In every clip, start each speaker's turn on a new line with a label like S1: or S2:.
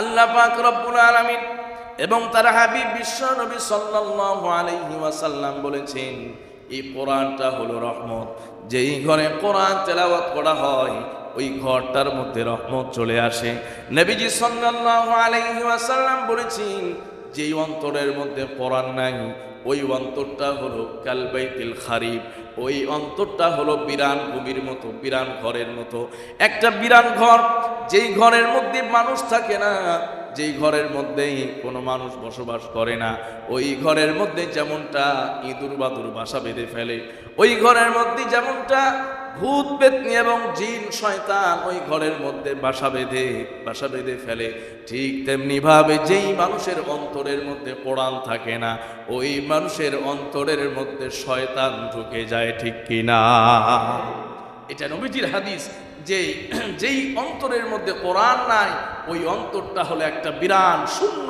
S1: আল্লাহ পাক রব্বুল আলামিন এবং তার হাবিব বিশ্ব নবী সাল্লাল্লাহু আলাইহি ওয়াসাল্লাম বলেছেন, এই কোরআনটা হলো রহমত। যেই ঘরে কোরআন তেলাওয়াত করা হয়, ওই ঘরটার মধ্যে রহমত চলে আসে। নবীজি সাল্লাল্লাহু আলাইহি ওয়াসাল্লাম বলেছেন, যেই অন্তরের মধ্যে কোরআন নাই ওই অন্তরটা হলো কালবাইতিল খারিফ ওই অন্তরটা হলো বিরান ভূমির মতো, বিরান ঘরের মতো। একটা বিরান ঘর, যেই ঘরের মধ্যে মানুষ থাকে না, যেই ঘরের মধ্যেই কোনো মানুষ বসবাস করে না, ওই ঘরের মধ্যে যেমনটা ইঁদুর বাদুর বাসা বেঁধে ফেলে, ওই ঘরের মধ্যে যেমনটা ভূত, পেতনি এবং জিন শয়তান ওই ঘরের মধ্যে বাসা বেঁধে বাসা বেঁধে ফেলে। ঠিক তেমনি ভাবে যেই মানুষের অন্তরের মধ্যে কোরআন থাকে না, ওই মানুষের অন্তরের মধ্যে শয়তান ঢুকে যায়, ঠিক কিনা? এটা নবীজির হাদিস। যে যেই অন্তরের মধ্যে কোরআন নাই, ওই অন্তরটা হলো একটা বিরান, শূন্য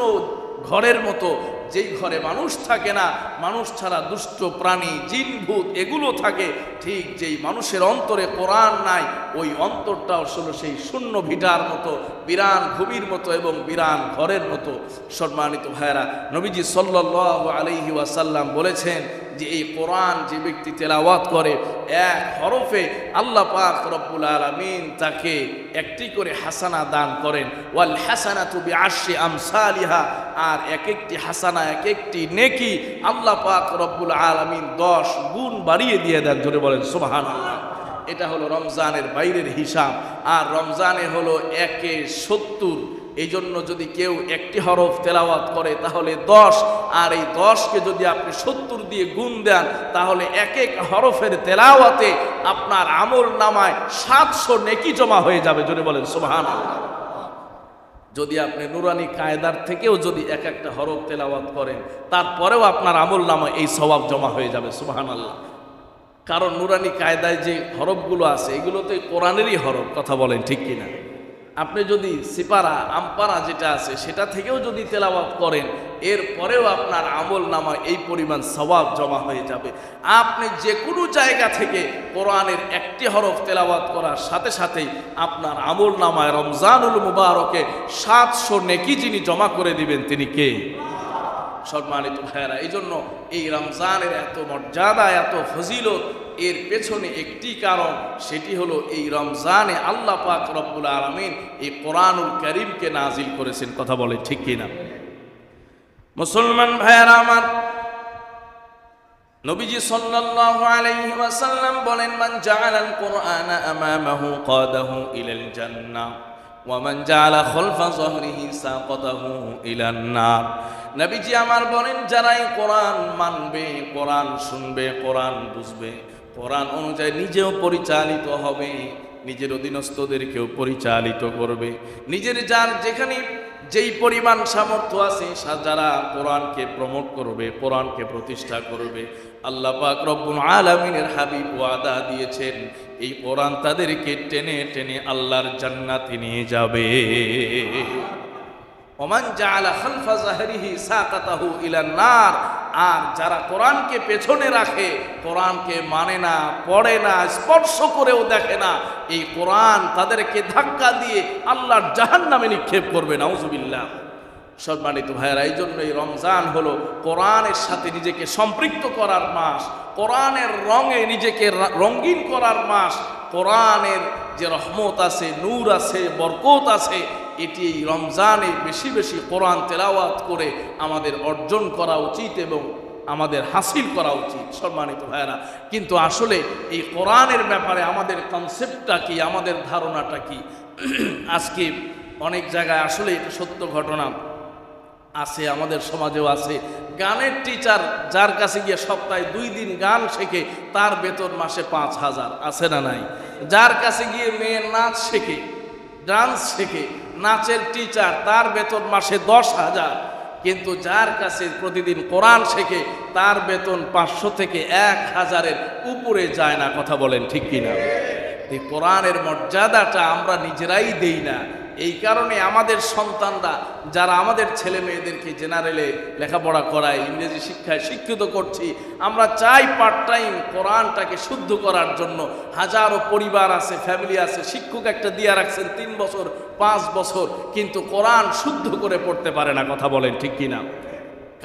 S1: ঘরের মতো যেই ঘরে মানুষ থাকে না, মানুষ ছাড়া দুষ্ট প্রাণী, জিন, ভূত এগুলো থাকে। ঠিক যেই মানুষের অন্তরে কোরআন নাই, ওই অন্তরটা আসলে সেই শূন্য ভিটার মতো, বিরান ভূমির মতো এবং বিরান ঘরের মতো। সম্মানিত ভাইরা নবীজি সাল্লাল্লাহু আলাইহি ওয়াসাল্লাম বলেছেন যে এই কোরআন যে ব্যক্তি তেলাওয়াত করে, এক হরফে আল্লাহ পাক রব্বুল আলামিন তাকে একটি করে হাসানা দান করেন। ওয়াল হাসানা তুবি আশি আমসালিহা, আর এক একটি হাসানা এক একটি নেকি আল্লাহ পাক রব্বুল আলামিন দশ গুণ বাড়িয়ে দিয়ে দেন ধরে বলেন, সুবহানাল্লাহ। এটা হলো রমজানের বাইরের হিসাব, আর রমজানে হলো একে সত্তর। এই জন্য যদি কেউ একটি হরফ তেলাওয়াত করে, তাহলে দশ। আর এই দশকে যদি আপনি সত্তর দিয়ে গুণ দেন, তাহলে এক এক হরফের তেলাওয়াতে আপনার আমল নামায় সাতশো নেকি জমা হয়ে যাবে যদি বলেন সুবহান যদি আপনি নুরানি কায়দার থেকেও যদি এক একটা হরফ তেলাওয়াত করেন, তারপরেও আপনার আমল নামা এই স্বভাব জমা হয়ে যাবে সুবহান আল্লাহ কারণ নুরানি কায়দায় যে হরফগুলো আছে, এগুলো তো কোরআনেরই হরফ, কথা বলেন ঠিক কিনা? আপনি যদি সিপারা, আমপারা যেটা আছে, সেটা থেকেও যদি তেলাওয়াত করেন, এরপরেও আপনার আমল নামায় এই পরিমাণ সবাব জমা হয়ে যাবে। আপনি যে কোনো জায়গা থেকে কোরআনের একটি হরফ তেলাওয়াত করার সাথে সাথেই আপনার আমল নামায় রমজানুল মুবারকে সাতশো নেকি যিনি জমা করে দিবেন, তিনি কে? সম্মানিত ভাইয়েরা এই জন্য এই রমজানের এত মর্যাদা, এত ফজিলত এর পেছনে একটি কারণ, সেটি হলো এই রমজানে আল্লাহ পাক রব্বুল আলমিন এই কোরআনুল করিমকে নাজিল করেছেন। কথা বলে ঠিক কিনা? মুসলমান ভাইয়েরা আমার, নবীজি সাল্লাল্লাহু আলাইহি ওয়াসাল্লাম বলেন, মান জাআলাল কুরআনা আমামাহু কাদাহু ইলাল জান্নাহ ওয়ামান জাআলা খলফা যহরিহি সাকাতাহু ইলান নার। নবীজি আমার বলেন, যারাই কোরআন মানবে, কোরআন শুনবে, কোরআন বুঝবে কোরআন অনুযায়ী নিজেও পরিচালিত হবে, নিজের অধীনস্থদেরকেও পরিচালিত করবে। নিজের যার যেখানে যেই পরিমাণ সামর্থ্য আছে যারা কোরআনকে প্রমোট করবে, কোরআনকে প্রতিষ্ঠা করবে, আল্লাহ পাক রব্বুল আলামিনের হাবিব ওয়াদা দিয়েছেন, এই কোরআন তাদেরকে টেনে টেনে আল্লাহর জান্নাতে নিয়ে যাবে। ওমান জাআলা খালফা জাহরিহি সাকাতাহু ইলান নার আর যারা কোরআনকে পেছনে রাখে, কোরআনকে মানে না, পড়ে না, স্পর্শ করেও দেখে না, এই কোরআন তাদেরকে ধাক্কা দিয়ে আল্লাহর জাহান্নামে নিক্ষেপ করবে, নাউজুবিল্লাহ। সম্মানিত ভাইয়েরা এই জন্য এই রমজান হলো কোরআনের সাথে নিজেকে সম্পৃক্ত করার মাস, কোরআনের রঙে নিজেকে রঙিন করার মাস, কোরআনের যে রহমত আছে, নূর আছে, বরকত আছে এটি এই রমজানে বেশি বেশি কোরআন তেলাওয়াত করে আমাদের অর্জন করা উচিত এবং আমাদের হাসিল করা উচিত, সম্মানিত ভাইয়েরা। কিন্তু আসলে এই কোরআনের ব্যাপারে আমাদের কনসেপ্টটা কি, আমাদের ধারণাটা কি? আজকে অনেক জায়গায় আসলে এটা সত্য ঘটনা আছে, আমাদের সমাজেও আছে। গানের টিচার যার কাছে গিয়ে সপ্তাহে দুই দিন গান শেখে, তার বেতন মাসে পাঁচ হাজার, আছে না নাই? যার কাছে গিয়ে মেয়ে নাচ শেখে, ডান্স শেখে নাচের টিচার তার বেতন মাসে দশ হাজার। কিন্তু যার কাছে প্রতিদিন কোরআন শেখে, তার বেতন পাঁচশো থেকে এক হাজারের উপরে যায় না, কথা বলেন ঠিক কিনা? এই কোরআনের মর্যাদাটা আমরা নিজেরাই দেই না। এই কারণে আমাদের সন্তানরা, যারা আমাদের ছেলে মেয়েদেরকে জেনারেলে লেখাপড়া করায়, ইংরেজি শিক্ষায় শিক্ষিত করছি, আমরা চাই পার্ট টাইম কোরআনটাকে শুদ্ধ করার জন্য। হাজারো পরিবার আছে ফ্যামিলি আছে, শিক্ষক একটা দিয়ে রাখছেন তিন বছর, পাঁচ বছর, কিন্তু কোরআন শুদ্ধ করে পড়তে পারে না, কথা বলেন ঠিক কিনা?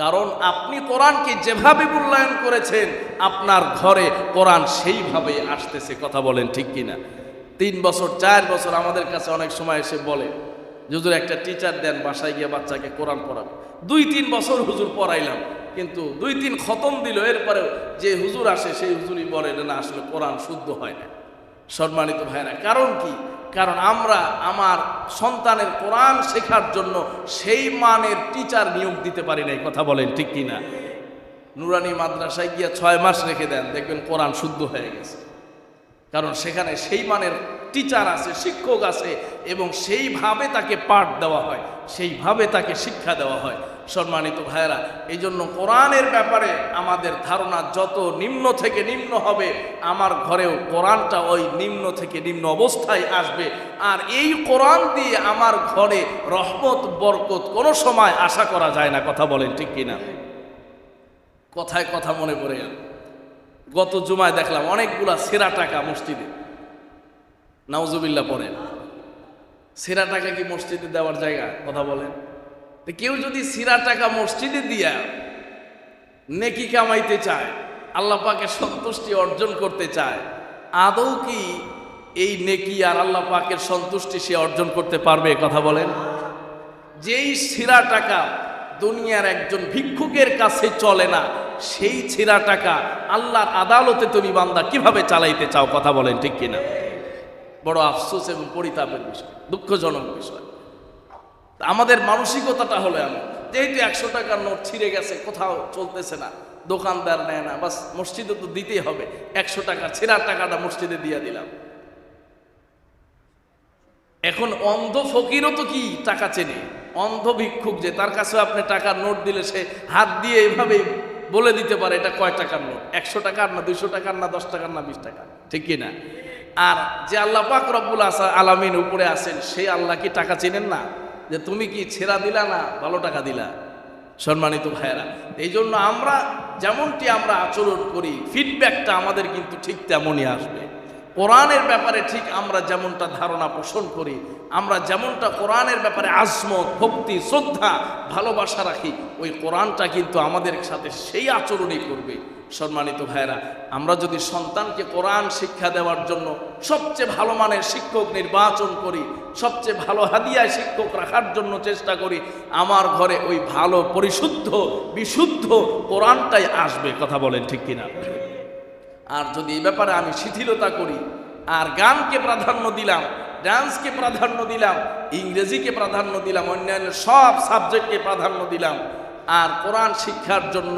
S1: কারণ আপনি কোরআনকে যেভাবে মূল্যায়ন করেছেন, আপনার ঘরে কোরআন সেইভাবেই আসতেছে, কথা বলেন ঠিক কিনা? তিন বছর, চার বছর আমাদের কাছে অনেক সময় এসে বলে, হুজুর, একটা টিচার দেন, বাসায় গিয়ে বাচ্চাকে কোরআন পড়াবে। দুই, তিন বছর হুজুর পড়াইলাম, কিন্তু দুই, তিন খতম দিল। এরপরেও যে হুজুর আসে, সেই হুজুরই বলে, না আসলে কোরআন শুদ্ধ হয় না। সম্মানিত ভাইরা কারণ কি? কারণ আমরা, আমার সন্তানের কোরআন শেখার জন্য সেই মানের টিচার নিয়োগ দিতে পারি না কথা বলেন ঠিক কি না নুরানি মাদ্রাসায় গিয়ে ছয় মাস রেখে দেন, দেখবেন কোরআন শুদ্ধ হয়ে গেছে। কারণ সেখানে সেই মানের টিচার আছে, শিক্ষক আছে, এবং সেইভাবে তাকে পাঠ দেওয়া হয়, সেইভাবে তাকে শিক্ষা দেওয়া হয়। সম্মানিত ভাইয়েরা এই জন্য কোরআনের ব্যাপারে আমাদের ধারণা যত নিম্ন থেকে নিম্ন হবে, আমার ঘরেও কোরআনটা ওই নিম্ন থেকে নিম্ন অবস্থায় আসবে। আর এই কোরআন দিয়ে আমার ঘরে রহমত, বরকত কোনো সময় আশা করা যায় না, কথা বলেন ঠিক কিনা? কথায় কথা মনে পড়ে গেল গত জুমায় দেখলাম অনেকগুলা সেরা টাকা মসজিদে। নাউজুবিল্লা পড়েন। সেরা টাকা কি মসজিদে দেওয়ার জায়গা? কথা বলেন। তো কেউ যদি সিরা টাকা মসজিদে দিয়া নেকি কামাইতে চায়, আল্লাহ পাকে সন্তুষ্টি অর্জন করতে চায়, আদৌ কি এই নেকি আর আল্লাহ পাকের সন্তুষ্টি সে অর্জন করতে পারবে? কথা বলেন। যেই সিরা টাকা দুনিয়ার একজন ভিক্ষুকের কাছে চলে না সেই ছেঁড়া টাকা আল্লাহর আদালতে তুমি বান্দা কীভাবে চালাইতে চাও কথা বলেন ঠিক কিনা? বড় আফসোস এবং পরিতাপের বিষয়, দুঃখজনক বিষয়। আমাদের মানসিকতাটা হলো এমন, যেহেতু একশো টাকার নোট ছিঁড়ে গেছে, কোথাও চলতেছে না, দোকানদার নেয় না, বাস মসজিদে তো দিতেই হবে, একশো টাকা ছেঁড়ার টাকাটা মসজিদে দিয়ে দিলাম। এখন অন্ধ ফকিরও তো কি টাকা চেনে? অন্ধ ভিক্ষুক যে, তার কাছে আপনি টাকার নোট দিলে সে হাত দিয়ে এভাবে বলে দিতে পারে এটা কয় টাকার নোট? একশো টাকার না দুইশো টাকার না দশ টাকার না বিশ টাকা ঠিক কি না আর যে আল্লাহ পাক রব্বুল আসা আলামিন উপরে আসেন সেই আল্লাহ কি টাকা চেনেন না? যে তুমি কি ছেঁড়া দিলা না ভালো টাকা দিলা? সম্মানিত ভাইয়েরা এই জন্য আমরা যেমনটি আমরা আচরণ করি ফিডব্যাকটা আমাদের কিন্তু ঠিক তেমনই আসবে। কোরআনের ব্যাপারে ঠিক আমরা যেমনটা ধারণা পোষণ করি, আমরা যেমনটা কোরআনের ব্যাপারে আজমত, ভক্তি, শ্রদ্ধা, ভালোবাসা রাখি, ওই কোরআনটা কিন্তু আমাদের সাথে সেই আচরণই করবে। সম্মানিত ভাইয়েরা, আমরা যদি সন্তানকে কোরআন শিক্ষা দেওয়ার জন্য সবচেয়ে ভালো মানের শিক্ষক নির্বাচন করি, সবচেয়ে ভালো হাদিয়ায় শিক্ষক রাখার জন্য চেষ্টা করি, আমার ঘরে ওই ভালো, পরিশুদ্ধ, বিশুদ্ধ কোরআনটাই আসবে, কথা বলেন ঠিক কিনা? আর যদি এই ব্যাপারে আমি শিথিলতা করি, আর গানকে প্রাধান্য দিলাম, ডান্সকে প্রাধান্য দিলাম, ইংরেজিকে প্রাধান্য দিলাম, অন্যান্য সব সাবজেক্টকে প্রাধান্য দিলাম, আর কোরআন শিক্ষার জন্য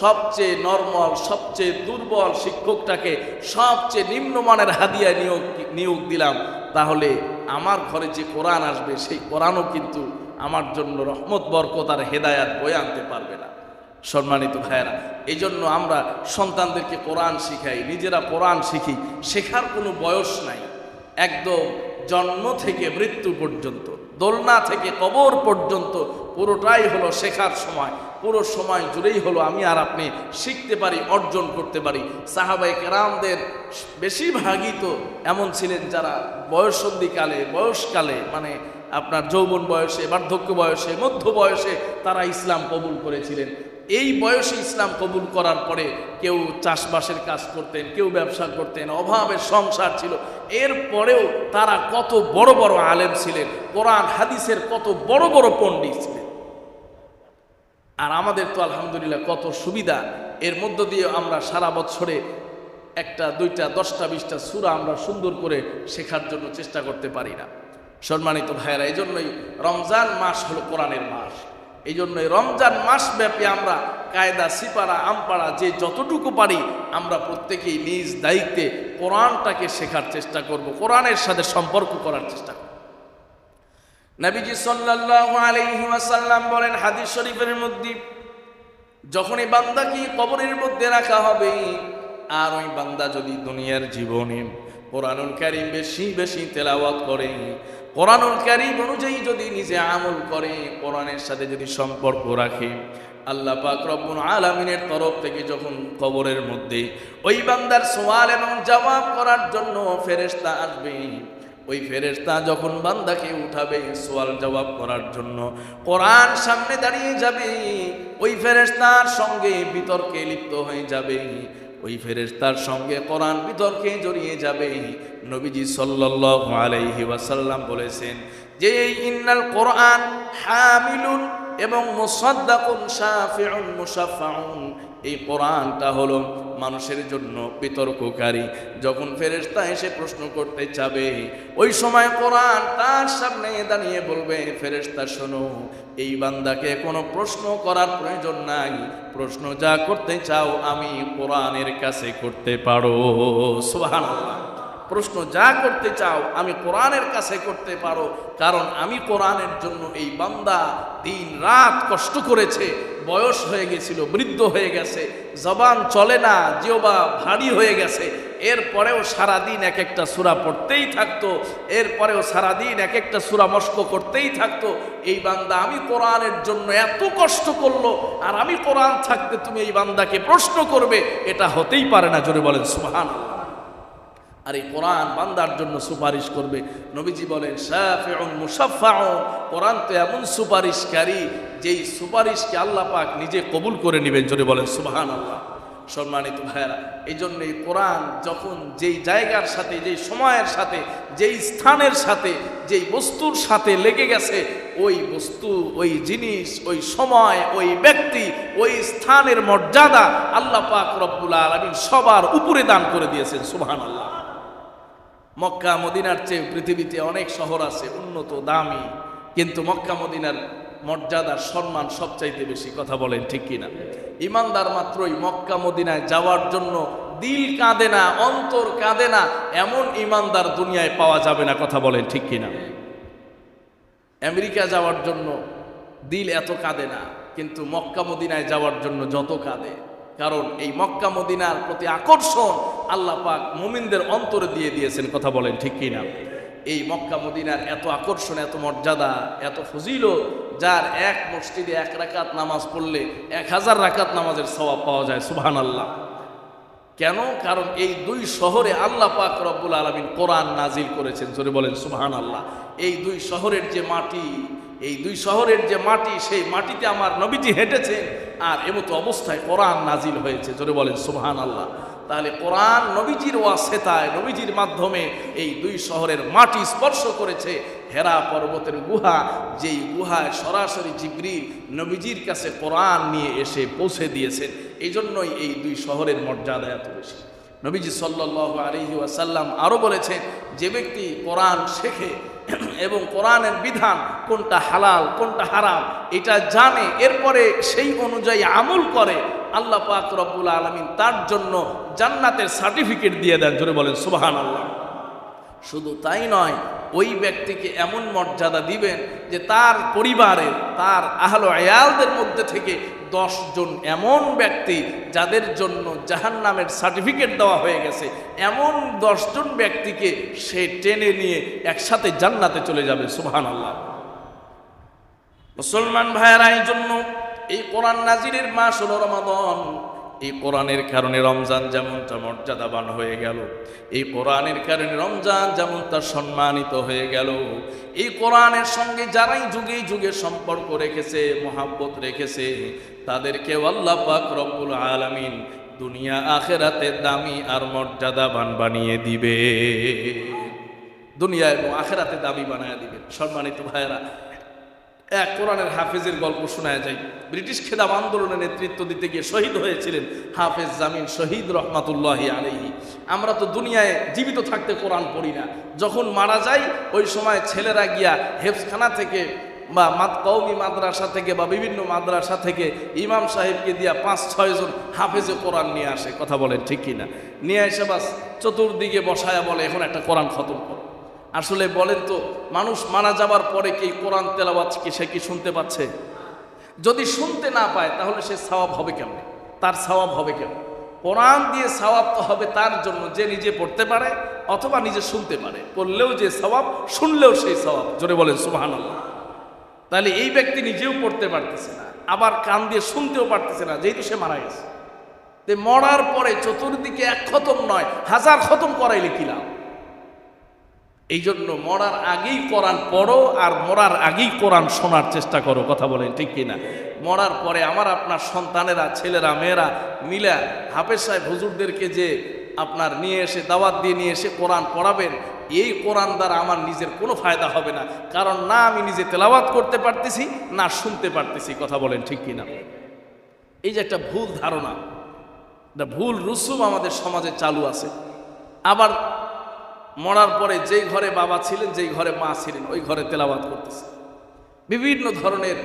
S1: সবচেয়ে নর্মাল, সবচেয়ে দুর্বল শিক্ষকটাকে সবচেয়ে নিম্নমানের হাদিয়া নিয়োগ নিয়োগ দিলাম, তাহলে আমার ঘরে যে কোরআন আসবে, সেই কোরআনও কিন্তু আমার জন্য রহমত, বরকত আর হেদায়াত বয়ে আনতে পারবে না। সম্মানিত ভাইয়েরা এই জন্য আমরা সন্তানদেরকে কোরআন শিখাই, নিজেরা কোরআন শিখি, শেখার কোনো বয়স নাই। একদম জন্ম থেকে মৃত্যু পর্যন্ত, দোলনা থেকে কবর পর্যন্ত পুরোটাই হলো শেখার সময়। পুরো সময় জুড়েই হলো আমি আর আপনি শিখতে পারি, অর্জন করতে পারি। সাহাবাই কেরামদের বেশিরভাগই তো এমন ছিলেন যারা বয়সন্ধিকালে, বয়সকালে মানে আপনার যৌবন বয়সে, বার্ধক্য বয়সে, মধ্য বয়সে তারা ইসলাম কবুল করেছিলেন। এই বয়সে ইসলাম কবুল করার পরে কেউ চাষবাসের কাজ করতেন, কেউ ব্যবসা করতেন, অভাবের সংসার ছিল। এর পরেও তারা কত বড় বড় আলেম ছিলেন, কোরআন, হাদিসের কত বড় বড় পণ্ডিত ছিলেন। আর আমাদের তো আলহামদুলিল্লাহ কত সুবিধা। এর মধ্য দিয়ে আমরা সারা বছরে একটা, দুইটা, দশটা, বিশটা সুরা আমরা সুন্দর করে শেখার জন্য চেষ্টা করতে পারি না। সম্মানিত ভাইয়েরা এই জন্যই রমজান মাস হলো কোরআনের মাস। এই জন্যই রমজান মাস ব্যাপী আমরা কায়দা, সিপারা আমপাড়া যে যতটুকু পারি আমরা প্রত্যেকেই নিজ দায়িত্বে কোরআনটাকে শেখার চেষ্টা করব, কোরআনের সাথে সম্পর্ক করার চেষ্টা করব। নবীজি সাল্লাল্লাহু আলাইহি ওয়াসাল্লাম বলেন হাদিস শরীফের মধ্যে, যখনই বান্দাকে কবরের মধ্যে রাখা হবে, আর ওই বান্দা যদি দুনিয়ার জীবনে কোরআনুল কারীম বেশি বেশি তেলাওয়াত করে কোরআনুল কারিম অনুযায়ী যদি নিজে আমল করে, কোরআনের সাথে যদি সম্পর্ক রাখে, আল্লাহ পাক রব্বুল আলামিনের তরফ থেকে যখন কবরের মধ্যে ওই বান্দার সওয়াল এবং জবাব করার জন্য ফেরেশতা আসবে, ওই ফেরেশতা যখন বান্দাকে উঠাবে সওয়াল জবাব করার জন্য, কোরআন সামনে দাঁড়িয়ে যাবে, ওই ফেরেশতার সঙ্গে বিতর্কে লিপ্ত হয়ে যাবে। ওই ফেরেস্তার সঙ্গে কোরআন বিতর্কে জড়িয়ে যাবে। নবীজি সাল্লাল্লাহু আলাইহি ওয়াসাল্লাম বলেছেন যে, ইন্নাল কোরআন হামিলুন এবং মুসাদ্দাকুন শাফিউন মুসাফাউন এই কোরআনটা হলো মানুষের জন্য বিতর্ককারী। যখন ফেরেশতা এসে প্রশ্ন করতে চাবে ওই সময় কোরআন তার সামনে দাঁড়িয়ে বলবে, ফেরেশতা, শোনো, এই বান্দাকে কোনো প্রশ্ন করার প্রয়োজন নাই। প্রশ্ন যা করতে চাও আমি কোরআনের কাছে করতে পারো। সুবহানাল্লাহ। প্রশ্ন যা করতে চাও আমি কোরআনের কাছে করতে পারো। কারণ আমি কোরআনের জন্য এই বান্দা দিন রাত কষ্ট করেছে। বয়স হয়ে গেছিল, বৃদ্ধ হয়ে গেছে, জবান চলে না জিওবা ভারী হয়ে গেছে। এরপরেও সারাদিন এক একটা সুরা পড়তেই থাকতো, এরপরেও সারাদিন এক একটা সুরা মস্ক করতেই থাকতো। এই বান্দা আমি কোরআনের জন্য এত কষ্ট করল, আর আমি কোরআন থাকতে তুমি এই বান্দাকে প্রশ্ন করবে, এটা হতেই পারে না, জোরে বলেন সুবহান আর এই কোরআন বান্দার জন্য সুপারিশ করবে। নবীজি বলেন, শাফিউন মুসাফাউন কোরআন তো এমন সুপারিশকারী যেই সুপারিশকে আল্লাহ পাক নিজে কবুল করে নেবেন। যদি বলেন সুবহান আল্লাহ সম্মানিত ভাইয়েরা এই জন্য এই কোরআন যখন যেই জায়গার সাথে, যেই সময়ের সাথে, যেই স্থানের সাথে, যেই বস্তুর সাথে লেগে গেছে, ওই বস্তু, ওই জিনিস, ওই সময়, ওই ব্যক্তি, ওই স্থানের মর্যাদা আল্লাহ পাক রব্বুল আলমিন সবার উপরে দান করে দিয়েছেন। সুবহান আল্লাহ মক্কা, মদিনার চেয়ে পৃথিবীতে অনেক শহর আছে, উন্নত, দামি। কিন্তু মক্কা, মদিনার মর্যাদার সম্মান সবচাইতে বেশি, কথা বলেন ঠিক কিনা? ইমানদার মাত্রই মক্কা, মদিনায় যাওয়ার জন্য দিল কাঁদে না, অন্তর কাঁদে না, এমন ইমানদার দুনিয়ায় পাওয়া যাবে না, কথা বলেন ঠিক কিনা? আমেরিকা যাওয়ার জন্য দিল এত কাঁদে না, কিন্তু মক্কা, মদিনায় যাওয়ার জন্য যত কাঁদে। কারণ এই মক্কা মদিনার প্রতি আকর্ষণ আল্লাহ পাক মুমিনদের অন্তরে দিয়ে দিয়েছেন, কথা বলেন ঠিক কিনা? এই মক্কা মদিনার এত আকর্ষণ, এত মর্যাদা, এত ফজিল যার এক মসজিদে এক রাকাত নামাজ পড়লে এক হাজার রাকাত নামাজের সওয়াব পাওয়া যায় সুবহান আল্লাহ কেন? কারণ এই দুই শহরে আল্লাহ পাক রব্বুল আলমিন কোরআন নাজিল করেছেন, জোরে বলেন সুবহান আল্লাহ এই দুই শহরের যে মাটি এই দুই শহরের যে মাটি, সেই মাটিতে আমার নবীজি হেঁটেছে আর এমতো অবস্থায় কোরআন নাজিল হয়েছে। জোরে বলেন সুবহান আল্লাহ তাহলে কোরআন নবীজির ওয়াসেতায়, নবীজির মাধ্যমে এই দুই শহরের মাটি স্পর্শ করেছে হেরা পর্বতের গুহা, যেই গুহায় সরাসরি জিবরিল নবীজির কাছে কোরআন নিয়ে এসে পৌঁছে দিয়েছেন। এই জন্যই এই দুই শহরের মর্যাদা এত বেশি। নবীজি সাল্লাহ আলহি ওয়াসাল্লাম আরও বলেছেন, যে ব্যক্তি কোরআন শেখে এবং কোরআনের বিধান কোনটা হালাল, কোনটা হারাম, এটা জানে, এরপরে সেই অনুযায়ী আমল করে আল্লাহ পাক রব্বুল আলমিন তার জন্য জান্নাতের সার্টিফিকেট দিয়ে দেন। জোরে বলেন সুবাহান আল্লাহ শুধু তাই নয় ওই ব্যক্তিকে এমন মর্যাদা দিবেন যে তার পরিবারের তার আহল আয়ালদের মধ্যে থেকে জন এমন ব্যক্তি যাদের জন্য জাহান নামের সার্টিফিকেট দেওয়া হয়ে গেছে, এমন জন ব্যক্তিকে সে টেনে নিয়ে একসাথে জান্নাতে চলে যাবে সুহান আল্লাহ মুসলমান ভাইয়েরা জন্য এই কোরআন নাজিরের মাস হল রমাদন। এই কোরআনের কারণে রমজান যেমনটা মর্যাদাবান হয়ে গেল, এই কোরআনের কারণে রমজান যেমনটা সম্মানিত হয়ে গেল, এই কোরআনের সঙ্গে যারাই যুগে যুগে সম্পর্ক রেখেছে, মোহাব্বত রেখেছে তাদেরকে আল্লাহ পাক রব্বুল আলামিন দুনিয়া আখেরাতে দামি আর মর্যাদাবান বানিয়ে দিবে। দুনিয়া এবং আখেরাতে দামি বানিয়ে দিবে। সম্মানিত ভাইয়েরা এক কোরআনের হাফেজের গল্প শোনা যায়। ব্রিটিশ খেদাব আন্দোলনে নেতৃত্ব দিতে গিয়ে শহীদ হয়েছিলেন হাফেজ জামিন শহীদ রহমাতুল্লাহ আলহি আমরা তো দুনিয়ায় জীবিত থাকতে কোরআন পড়ি না। যখন মারা যাই, ওই সময় ছেলেরা গিয়া হেফখানা থেকে বা মাদ কৌমি মাদ্রাসা থেকে বা বিভিন্ন মাদ্রাসা থেকে ইমাম সাহেবকে দিয়া পাঁচ ছয়জন হাফেজে কোরআন নিয়ে আসে। কথা বলেন ঠিক কিনা? নিয়ে এসে বাস চতুর্দিকে বসায়া বলে, এখন একটা কোরআন খতম করো। আসলে বলেন তো, মানুষ মারা যাবার পরে কি কোরআন তেলাবাদ কি সে কি শুনতে পাচ্ছে? যদি শুনতে না পায়, তাহলে সে সওয়াব হবে কেমন? তার সওয়াব হবে কেমন? কোরআন দিয়ে সওয়াব তো হবে তার জন্য যে নিজে পড়তে পারে অথবা নিজে শুনতে পারে। পড়লেও যে সওয়াব, শুনলেও সেই সওয়াব। জোরে বলেন, সুবহানাল্লাহ। তাহলে এই ব্যক্তি নিজেও পড়তে পারতেছে না, আবার কান দিয়ে শুনতেও পারতেছে না, যেহেতু সে মারা গেছে। মরার পরে চতুর্দিকে এক খতম নয়, হাজার খতম করাইলে কি লাভ? এই জন্য মরার আগেই কোরআন পড়ো আর মরার আগেই কোরআন শোনার চেষ্টা করো, কথা বলেন ঠিক কিনা? মরার পরে আমার, আপনার সন্তানেরা, ছেলেরা, মেয়েরা মিলা হাফেজ সাহেব হুজুরদেরকে যে আপনার নিয়ে এসে দাওয়াত দিয়ে নিয়ে এসে কোরআন পড়াবেন, এই কোরআন দ্বারা আমার নিজের কোনো ফায়দা হবে না। কারণ না আমি নিজে তেলাওয়াত করতে পারতেছি, না শুনতে পারতেছি, কথা বলেন ঠিক কিনা? এই যে একটা ভুল ধারণা ভুল রুসুম আমাদের সমাজে চালু আছে। আবার মরার পরে যেই ঘরে বাবা ছিলেন, যেই ঘরে মা ছিলেন, ওই ঘরে তেলাওয়াত করতেছে। বিভিন্ন ধরনের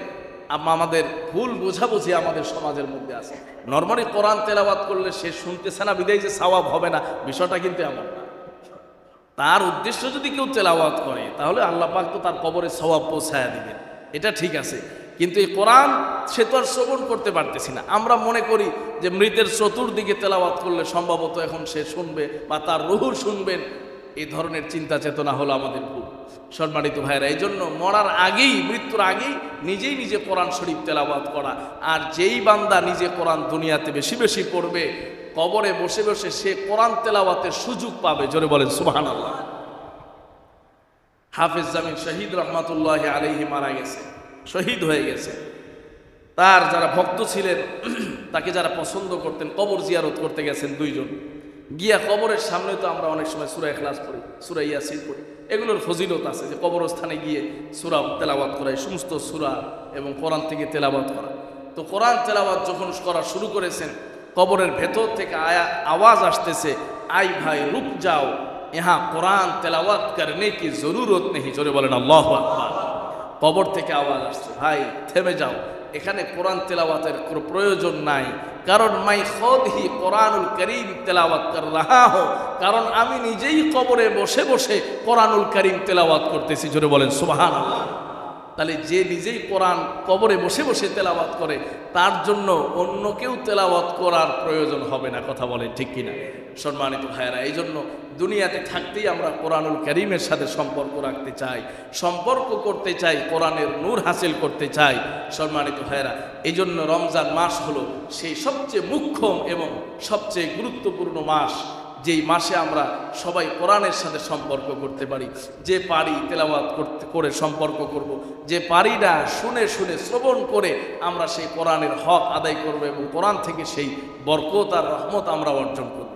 S1: আমাদের ভুল বোঝাবুঝি আমাদের সমাজের মধ্যে আছে। নর্মালি কোরআন তেলাওয়াত করলে সে শুনতেছে না, বিদায় যে সওয়াব হবে না, বিষয়টা কিন্তু এমন না। তার উদ্দেশ্য যদি কেউ তেলাওয়াত করে, তাহলে আল্লাহ পাক তো তার কবরে সওয়াব পৌঁছায় দিবেন। এটা ঠিক আছে। কিন্তু এই কোরআন সে তো আর শ্রবণ করতে পারতেছি না। আমরা মনে করি যে মৃতের চতুর্দিকে তেলাওয়াত করলে সম্ভবত এখন সে শুনবে বা তার রুহু শুনবেন। এই ধরনের চিন্তা চেতনা হলো আমাদের ভুল। সম্মানিত ভাইরা এই জন্য মরার আগেই, মৃত্যুর আগেই নিজেই নিজে কোরআন শরীফ তেলাওয়াত করা। আর যেই বান্দা নিজে কোরআন দুনিয়াতে বেশি বেশি পড়বে, কবরে বসে বসে সে কোরআন তেলাওয়াতের সুযোগ পাবে। জোরে বলেন সুবাহান আল্লাহ হাফিজ জামিন শহীদ রহমাতুল্লাহ আলহি মারা গেছে, শহীদ হয়ে গেছে। তার যারা ভক্ত ছিলেন, তাকে যারা পছন্দ করতেন, কবর জিয়ারত করতে গেছেন দুইজন। গিয়া কবরের সামনে তো আমরা অনেক সময় সুরা এখলাস পড়ি, সুরা ইয়াসিন পড়ি। এগুলোর ফজিলত আছে যে কবরস্থানে গিয়ে সুরা তেলাবাত করা, এই সমস্ত সুরা এবং কোরআন থেকে তেলাবাত করা। তো কোরআন তেলাবাত যখন করা শুরু করেছেন, কবরের ভেতর থেকে আয়া, আওয়াজ আসতেছে, আই ভাই রুক যাও। ইহা কোরআন তেলাওয়াত করনে কি জরুরত নেই? জোরে বলেন, আল্লাহ কবর থেকে আওয়াজ আসছে, ভাই, থেমে যাও। এখানে কোরআন তেলাওয়াতের কোনো প্রয়োজন নাই। কারণ মাই খদহি কোরআনুল করিম তেলাওয়াত কর রাহা হো। কারণ আমি নিজেই কবরে বসে বসে কোরআনুল করিম তেলাওয়াত করতেছি। জোরে বলেন সুবাহান তাহলে যে নিজেই কোরআন কবরে বসে বসে তেলাওয়াত করে, তার জন্য অন্য কেউ তেলাওয়াত করার প্রয়োজন হবে না, কথা বলে ঠিক কিনা? সম্মানিত ভাইয়েরা এই জন্য দুনিয়াতে থাকতেই আমরা কোরআনুল করিমের সাথে সম্পর্ক রাখতে চাই, সম্পর্ক করতে চাই, কোরআনের নূর হাসিল করতে চাই, সম্মানিত ভাইয়েরা। এই জন্য রমজান মাস হলো সেই সবচেয়ে মুখ্যম এবং সবচেয়ে গুরুত্বপূর্ণ মাস। যেই মাসে আমরা সবাই কোরআনের সাথে সম্পর্ক করতে পারি, যে পারি তেলাওয়াত করতে, করে সম্পর্ক করব। যে পারি না শুনে শুনে শ্রবণ করে আমরা সেই কোরআনের হক আদায় করব এবং কোরআন থেকে সেই বরকত আর রহমত আমরা অর্জন করব